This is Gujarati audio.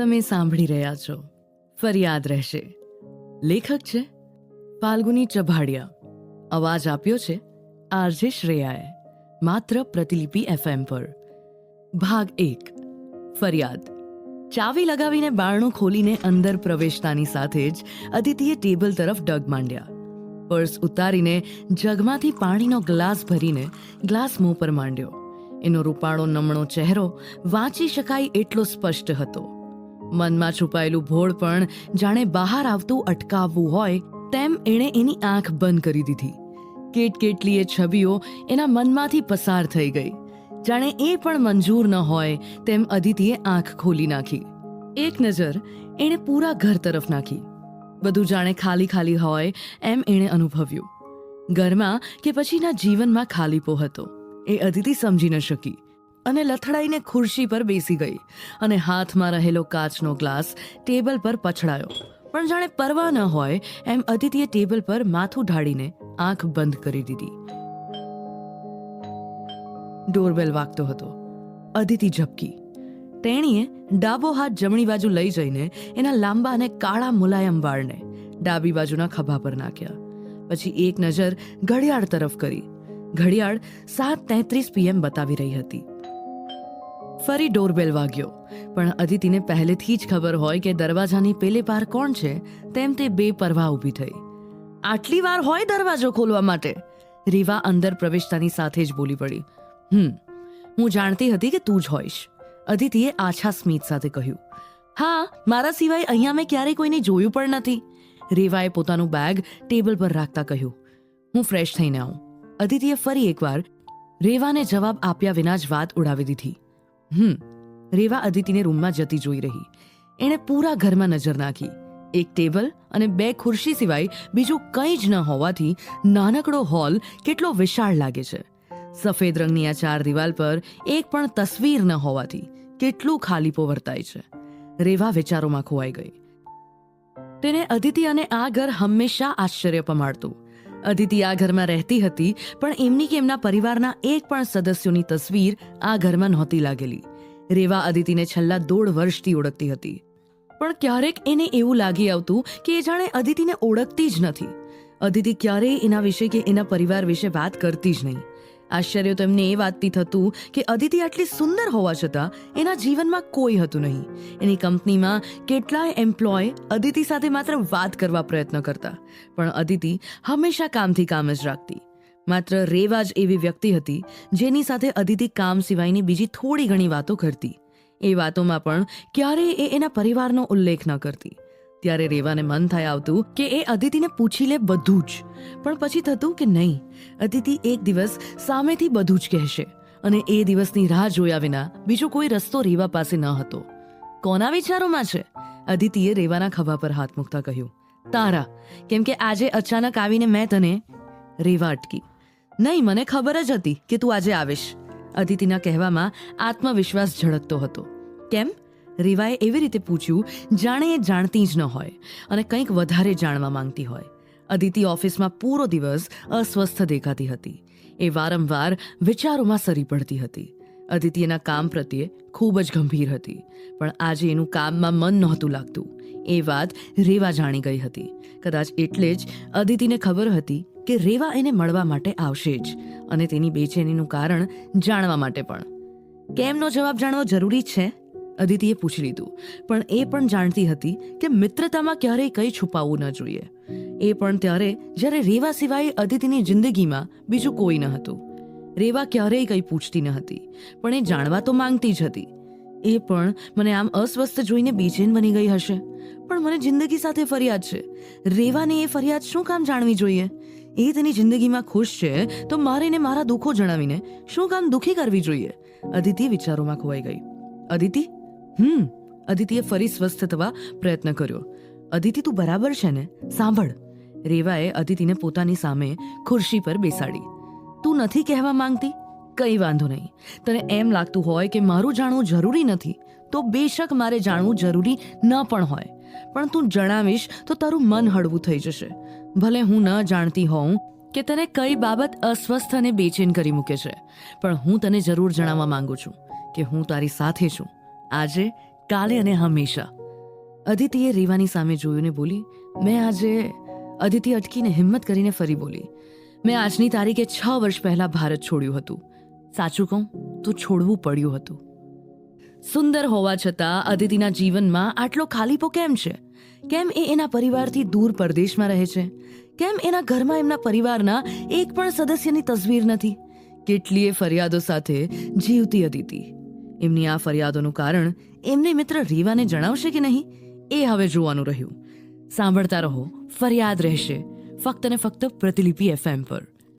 તમે સાંભળી રહ્યા છો. ફરિયાદ રહેશે. લેખક છે ફાલ્ગુની ચભાડિયા. અવાજ આપ્યો છે આરજે શ્રેયાએ, માત્ર પ્રતિલિપિ એફએમ પર. ભાગ એક, ફરિયાદ. ચાવી લગાવીને બારણું ખોલીને અંદર પ્રવેશતાની સાથે જ અદિતિએ ટેબલ તરફ ડગ માંડ્યા. પર્સ ઉતારીને જગમાંથી પાણીનો ગ્લાસ ભરીને ગ્લાસ મોં પર માંડ્યો. એનો રૂપાળો નમણો ચહેરો વાંચી શકાય એટલો સ્પષ્ટ હતો. મનમાં છુપાયેલું ભોળ પણ જાણે બહાર આવતું અટકાવવું હોય તેમ એણે એની આંખ બંધ કરી દીધી. કેટ કેટલીય છબીઓ એના મનમાંથી પસાર થઈ ગઈ. જાણે એ પણ મંજૂર ન હોય તેમ અદિતિએ આંખ ખોલી નાખી. એક નજર એણે પૂરા ઘર તરફ નાખી. બધું જાણે ખાલી ખાલી હોય એમ એણે અનુભવ્યું. ઘરમાં કે પછીના જીવનમાં ખાલીપો હતો. એ અદિતિ સમજી ન શકી. અને લથડાઈને ખુરશી પર બેસી ગઈ અને હાથમાં રહેલો કાચનો ગ્લાસ ટેબલ પર પછડાયો. પણ જાણે પરવા ન હોય એમ અદિતિએ ટેબલ પર માથું ઢાળીને આંખ બંધ કરી દીધી. ડોરબેલ વાગતો હતો. અદિતિ ઝબકી. તેણીએ ડાબો હાથ જમણી બાજુ લઈ જઈને એના લાંબા અને કાળા મુલાયમ વાળને ડાબી બાજુના ખભા પર નાખ્યા. પછી એક નજર ઘડિયાળ તરફ કરી. ઘડિયાળ સાત તેત્રીસ પીએમ બતાવી રહી હતી. ફરી ડોરબેલ વાગ્યો. પણ અદિતિને પહેલેથી જ ખબર હોય કે દરવાજાની પેલે પાર કોણ છે, તેમ તે બે પરવા ઊભી થઈ. આટલી વાર હોય દરવાજો ખોલવા માટે? રીવા અંદર પ્રવેશતાની સાથે જ બોલી પડી હમ, હું જાણતી હતી કે તું જ હોઈશ. અદિતિએ આછા સ્મિત સાથે કહ્યું. હા, મારા સિવાય અહીંયા મેં ક્યારેય કોઈને જોયું પણ નથી. રેવાએ પોતાનું બેગ ટેબલ પર રાખતા કહ્યું. હું ફ્રેશ થઈને આવું. અદિતિએ ફરી એકવાર રેવાને જવાબ આપ્યા વિના જ વાત ઉડાવી દીધી. હમ, રેવા અદિતિને રૂમમાં જતી જોઈ રહી. એણે પૂરા ઘરમાં નજર નાખી. એક ટેબલ અને બે ખુરશી સિવાય બીજું કંઈ જ ન હોવાથી નાનકડો હોલ કેટલો વિશાળ લાગે છે. સફેદ રંગની આ ચાર દિવાલ પર એક પણ તસવીર ન હોવાથી કેટલું ખાલીપો વર્તાય છે. રેવા વિચારોમાં ખોવાઈ ગઈ. તેને અદિતિ અને આ ઘર હંમેશા આશ્ચર્ય પમાડતું. અદિતિ આ ઘરમાં રહેતી હતી, પણ એમની કે એમના પરિવારના એક પણ સદસ્યોની તસવીર આ ઘરમાં નહોતી લાગેલી. રેવા અદિતિને છેલ્લા દોઢ વર્ષથી ઓળખતી હતી. પણ ક્યારેક એને એવું લાગી આવતું કે એ જાણે અદિતિને ઓળખતી જ નથી. અદિતિ ક્યારેય એના વિશે કે એના પરિવાર વિશે વાત કરતી જ નહીં. આશ્ચર્ય તો એમને એ વાતથી થતું કે અદિતિ આટલી સુંદર હોવા છતાં એના જીવનમાં કોઈ હતું નહીં. એની કંપનીમાં કેટલાય એમ્પ્લોય અદિતિ સાથે માત્ર વાત કરવા પ્રયત્ન કરતા, પણ અદિતિ હંમેશા કામથી કામ જ રાખતી. માત્ર રેવા જ એવી વ્યક્તિ હતી જેની સાથે અદિતિ કામ સિવાયની બીજી થોડી ઘણી વાતો કરતી. એ વાતોમાં પણ ક્યારેય એ એના પરિવારનો ઉલ્લેખ ન કરતી. ત્યારે રેવાને મન થાય આવતું કે એ અદિતિને પૂછી લે બધું જ. પણ પછી થતું કે નહીં. અદિતિ એક દિવસ સામેથી બધું જ કહેશે અને એ દિવસની રાહ જોયા વિના બીજો કોઈ રસ્તો રેવા પાસે ન હતો. કોના વિચારોમાં છે? અદિતિએ રેવાના ખભા પર હાથ મૂકતા કહ્યું, તારા. કેમ કે આજે અચાનક આવીને મેં તને રેવા અટકી. નહીં, મને ખબર જ હતી કે તું આજે આવીશ. અદિતિના કહેવામાં આત્મવિશ્વાસ ઝળકતો હતો. કેમ? રીવાએ એવી રીતે પૂછ્યું, જાણે એ જાણતી જ ન હોય અને કંઈક વધારે જાણવા માંગતી હોય. અદિતિ ઓફિસમાં પૂરો દિવસ અસ્વસ્થ દેખાતી હતી. એ વારંવાર વિચારોમાં સરી પડતી હતી. અદિતિ એના કામ પ્રત્યે ખૂબ જ ગંભીર હતી, પણ આજે એનું કામમાં મન નહોતું લાગતું. એ વાત રેવા જાણી ગઈ હતી. કદાચ એટલે જ અદિતિને ખબર હતી કે રેવા એને મળવા માટે આવશે જ અને તેની બેચેનીનું કારણ જાણવા માટે પણ. કેમનો જવાબ જાણવો જરૂરી છે? અદિતિએ પૂછી લીધું. પણ એ પણ જાણતી હતી કે મિત્રતામાં ક્યારેય કંઈ છુપાવવું ન જોઈએ. એ પણ ત્યારે જ્યારે રેવા સિવાય અદિતિની જિંદગીમાં બીજું કોઈ ન હતું. રેવા ક્યારેય કંઈ પૂછતી ન હતી, પણ એ જાણવા તો માંગતી જ હતી. એ પણ મને આમ અસ્વસ્થ જોઈને બેચેન બની ગઈ હશે. પણ મને જિંદગી સાથે ફરિયાદ છે. રેવાને એ ફરિયાદ શું કામ જાણવી જોઈએ? એ તેની જિંદગીમાં ખુશ છે તો મારે એને મારા દુઃખો જણાવીને શું કામ દુઃખી કરવી જોઈએ? અદિતિ વિચારોમાં ખોવાઈ ગઈ. અદિતિ? હમ, અદિતિએ ફરી સ્વસ્થ થવા પ્રયત્ન કર્યો. અદિતિ, તું બરાબર છે ને? સાંભળ. રેવાએ અદિતિને પોતાની સામે ખુરશી પર બેસાડી. તું નથી કહેવા માંગતી? કંઈ વાંધો નહીં. તને એમ લાગતું હોય કે મારું જાણવું જરૂરી નથી, તો બેશક મારે જાણવું જરૂરી ન પણ હોય. પણ તું જણાવીશ તો તારું મન હળવું થઈ જશે. ભલે હું ન જાણતી હોઉં કે તને કઈ બાબત અસ્વસ્થ અને બેચેન કરી મૂકે છે, પણ હું તને જરૂર જણાવવા માંગુ છું કે હું તારી સાથે છું. આજે, કાલે અને હંમેશા. અદિતિએ રીવાની સામે જોયું ને બોલી, મેં આજે અદિતિ અટકીને હિંમત કરીને ફરી બોલી. મેં આજની તારીખે છ વર્ષ પહેલાં ભારત છોડ્યું હતું. સાચું કહું, તો છોડવું પડ્યું હતું. સુંદર હોવા છતાં અદિતિના જીવનમાં આટલો ખાલીપો કેમ છે? કેમ એ એના પરિવારથી દૂર પરદેશમાં રહે છે? કેમ એના ઘરમાં એમના પરિવારના એક પણ સદસ્યની તસવીર નથી? કેટલીય ફરિયાદો સાથે જીવતી અદિતિ. એમની આ ફરિયાદોનું કારણ એમને મિત્ર રીવાને જણાવશે કે નહીં, એ હવે જોવાનું રહ્યું. સાંભળતા રહો, ફરિયાદ રહેશે. ફક્ત ને ફક્ત પ્રતિલિપિ એફએમ પર.